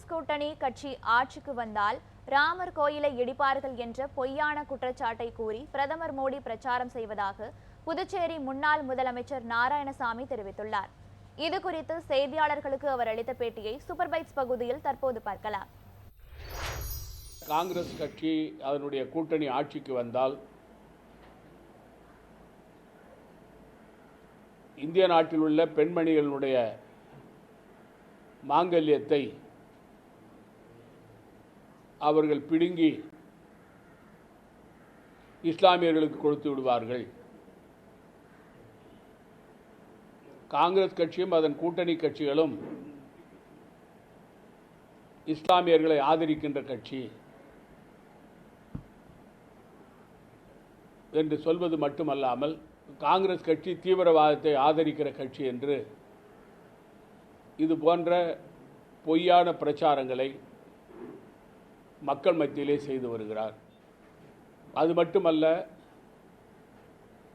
காங்கிரஸ் கூட்டணி கட்சி ஆட்சிக்கு வந்தால் ராமர் கோயிலை இடிப்பார்கள் என்ற பொய்யான குற்றச்சாட்டை கூறி பிரதமர் மோடி பிரச்சாரம் செய்வதாக புதுச்சேரி முன்னாள் முதலமைச்சர் நாராயணசாமி தெரிவித்துள்ளார். இது குறித்து செய்தியாளர்களுக்கு அவர் அளித்த பேட்டியை சூப்பர் பைட்ஸ் பகுதியில் தற்போது பார்க்கலாம். காங்கிரஸ் கட்சி அதனுடைய கூட்டணி ஆட்சிக்கு வந்தால் இந்திய நாட்டில் உள்ள பெண்மணிகளுடைய மாங்கல்யத்தை அவர்கள் பிடுங்கி இஸ்லாமியர்களுக்கு கொடுத்து விடுவார்கள். காங்கிரஸ் கட்சியும் அதன் கூட்டணி கட்சிகளும் இஸ்லாமியர்களை ஆதரிக்கின்ற கட்சி என்று சொல்வது மட்டுமல்லாமல் காங்கிரஸ் கட்சி தீவிரவாதத்தை ஆதரிக்கிற கட்சி என்று இது போன்ற பொய்யான பிரச்சாரங்களை மக்கள் மத்தியிலே செய்து வருகிறார். அது மட்டுமல்ல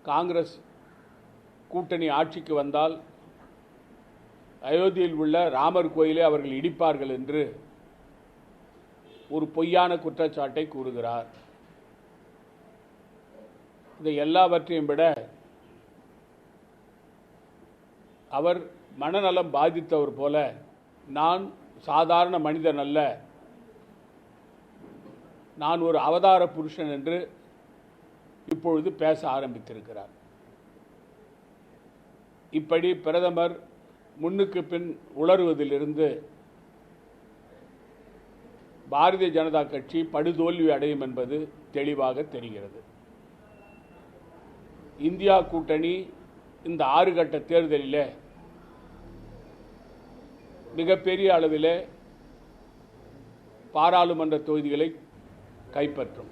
காங்கிரஸ் கூட்டணி ஆட்சிக்கு வந்தால் அயோத்தியில் உள்ள ராமர் கோயிலை அவர்கள் இடிப்பார்கள் என்று ஒரு பொய்யான குற்றச்சாட்டை கூறுகிறார். இதை எல்லாவற்றையும் விட அவர் மனநலம் பாதித்தவர் போல நான் சாதாரண மனிதன் அல்ல. நான் ஒரு அவதார புருஷன் என்று இப்பொழுது பேச ஆரம்பித்திருக்கிறார். இப்படி பிரதமர் முன்னுக்கு பின் உளறுவதிலிருந்து பாரதிய ஜனதா கட்சி படுதோல்வி அடையும் என்பது தெளிவாக தெரிகிறது. இந்தியா கூட்டணி இந்த ஆறு கட்ட தேர்தலில் மிகப்பெரிய அளவில் பாராளுமன்ற தொகுதிகளை கைப்பற்றும்.